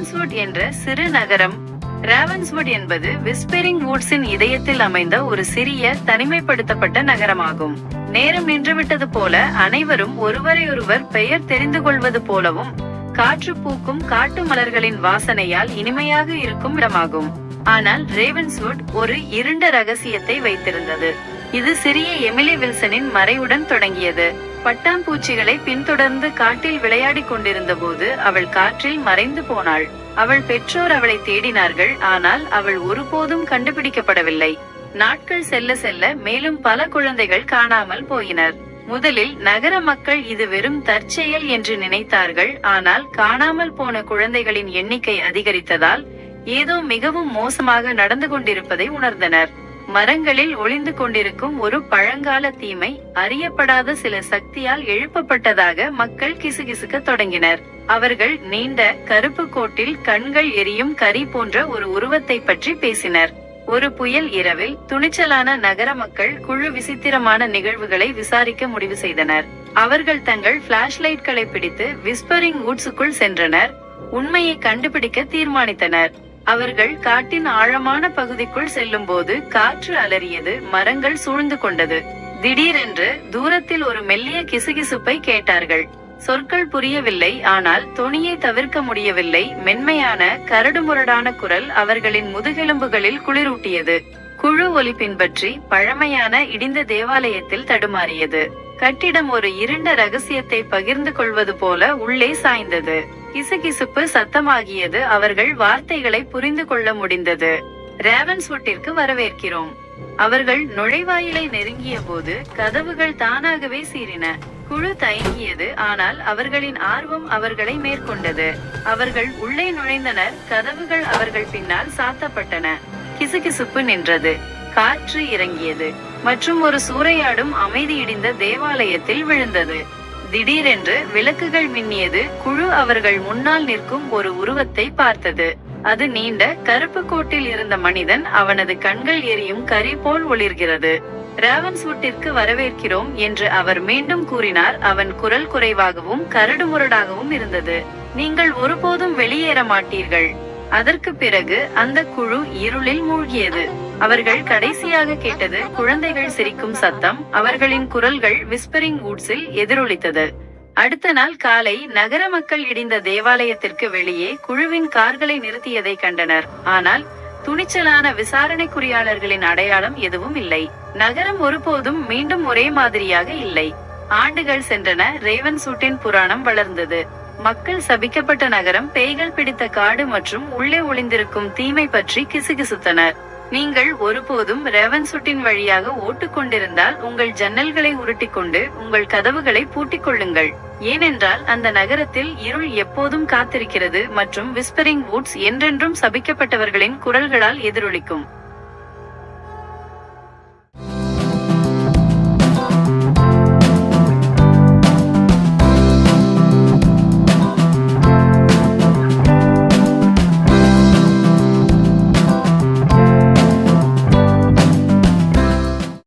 ராவன்ஸ்வுட் என்ற சிறு நகரம் ரேவன்ஸ்வுட் என்பது விஸ்பெரிங் வூட்ஸின் இதயத்தில் அமைந்த ஒரு சிறிய தனிமைப்படுத்தப்பட்ட நகரமாகும். நேரம் நின்றுவிட்டது போல அனைவரும் ஒருவரையொருவர் பெயர் தெரிந்து கொள்வது போலவும் காற்று பூக்கும் காட்டு மலர்களின் வாசனையால் இனிமையாக இருக்கும் இடமாகும். ஆனால் ரேவன்ஸ்வுட் ஒரு இருண்ட ரகசியத்தை வைத்திருந்தது. இது சிறிய எமிலி வில்சனின் மறைவுடன் தொடங்கியது. பட்டாம்பூச்சிகளை பின்தொடர்ந்து காட்டில் விளையாடிக் கொண்டிருந்த போது அவள் காற்றில் மறைந்து போனாள். அவள் பெற்றோர் அவளை தேடினார்கள் ஆனால் அவள் ஒருபோதும் கண்டுபிடிக்கப்படவில்லை. நாட்கள் செல்ல செல்ல மேலும் பல குழந்தைகள் காணாமல் போயினர். முதலில் நகர மக்கள் இது வெறும் தற்செயல் என்று நினைத்தார்கள் ஆனால் காணாமல் போன குழந்தைகளின் எண்ணிக்கை அதிகரித்ததால் ஏதோ மிகவும் மோசமாக நடந்து கொண்டிருப்பதை உணர்ந்தனர். மரங்களில் ஒளிந்து கொண்டிருக்கும் ஒரு பழங்கால தீமை அறியப்படாத சில சக்தியால் எழுப்பப்பட்டதாக மக்கள் கிசுகிசுக்க தொடங்கினர். அவர்கள் நீண்ட கருப்பு கோட்டில் கண்கள் எரியும் கரி போன்ற ஒரு உருவத்தை பற்றி பேசினர். ஒரு புயல் இரவில் துணிச்சலான நகர மக்கள் குழு விசித்திரமான நிகழ்வுகளை விசாரிக்க முடிவு செய்தனர். அவர்கள் தங்கள் பிளாஷ்லைட்களை பிடித்து விஸ்பரிங் வூட்ஸுக்குள் சென்றனர். உண்மையை கண்டுபிடிக்க தீர்மானித்தனர். அவர்கள் காட்டின் ஆழமான பகுதிக்குள் செல்லும் போது காற்று அலறியது மரங்கள் சூழ்ந்து கொண்டது. திடீரென்று தூரத்தில் ஒரு மெல்லிய கிசுகிசுப்பை கேட்டார்கள். சொற்கள் புரியவில்லை ஆனால் தொனியை தவிர்க்க முடியவில்லை. மென்மையான கரடுமுரடான குரல் அவர்களின் முதுகெலும்புகளில் குளிரூட்டியது. குழு ஒலி பின்பற்றி பழமையான இடிந்த தேவாலயத்தில் தடுமாறியது. கட்டிடம் ஒரு இருண்ட ரகசியத்தை பகிர்ந்து கொள்வது போல உள்ளே சாய்ந்தது. கிசுகிசுப்பு சத்தமாகியது அவர்கள் வார்த்தைகளை புரிந்து கொள்ள முடிந்தது. ரேவன்ஸ்வுட்டிற்கு வரவேற்கிறோம். அவர்கள் நுழைவாயிலை நெருங்கிய போது கதவுகள் தானாகவே சீறின. குழு தயங்கியது ஆனால் அவர்களின் ஆர்வம் அவர்களை மேற்கொண்டது. அவர்கள் உள்ளே நுழைந்தனர் கதவுகள் அவர்கள் பின்னால் சாத்தப்பட்டன. கிசுகிசுப்பு நின்றது. காற்று இறங்கியது. மற்றும் ஒரு சூறையாடும் அமைதியிடிந்த தேவாலயத்தில் விழுந்தது. திடீரென்று விளக்குகள் மின்னியது குழு அவர்கள் முன்னால் நிற்கும் ஒரு உருவத்தை பார்த்தது. அது நீண்ட கருப்பு கோட்டில் இருந்த மனிதன் அவனது கண்கள் எரியும் கரி போல் ஒளிர்கிறது. ராவன்ஸ்வுட்டிற்கு வரவேற்கிறோம் என்று அவர் மீண்டும் கூறினார். அவன் குரல் குறைவாகவும் கரடுமுரடாகவும் இருந்தது. நீங்கள் ஒருபோதும் வெளியேற மாட்டீர்கள். அதற்கு பிறகு அந்த குழு இருளில் மூழ்கியது. அவர்கள் கடைசியாக கேட்டது குழந்தைகள் சிரிக்கும் சத்தம் அவர்களின் குரல்கள் விஸ்பரிங் வூட்ஸில் எதிரொலித்தது. அடுத்த நாள் காலை நகர மக்கள் இடிந்த தேவாலயத்திற்கு வெளியே குழுவின் கார்களை நிறுத்தியதை கண்டனர். ஆனால் துணிச்சலான விசாரணைக்குரியாளர்களின் அடையாளம் எதுவும் இல்லை. நகரம் ஒருபோதும் மீண்டும் ஒரே மாதிரியாக இல்லை. ஆண்டுகள் சென்றன ரேவன் சூட்டின் புராணம் வளர்ந்தது. மக்கள் சபிக்கப்பட்ட நகரம் பேய்கள் பிடித்த காடு மற்றும் உள்ளே ஒளிந்திருக்கும் தீமை பற்றி கிசுகிசுத்தனர். நீங்கள் ஒருபோதும் ரேவன் சுட்டின் வழியாக ஓட்டுக்கொண்டிருந்தால் உங்கள் ஜன்னல்களை உருட்டிக்கொண்டு உங்கள் கதவுகளை பூட்டிக் கொள்ளுங்கள். ஏனென்றால் அந்த நகரத்தில் இருள் எப்போதும் காத்திருக்கிறது மற்றும் விஸ்பரிங் வூட்ஸ் என்றென்றும் சபிக்கப்பட்டவர்களின் குரல்களால் எதிரொலிக்கும்.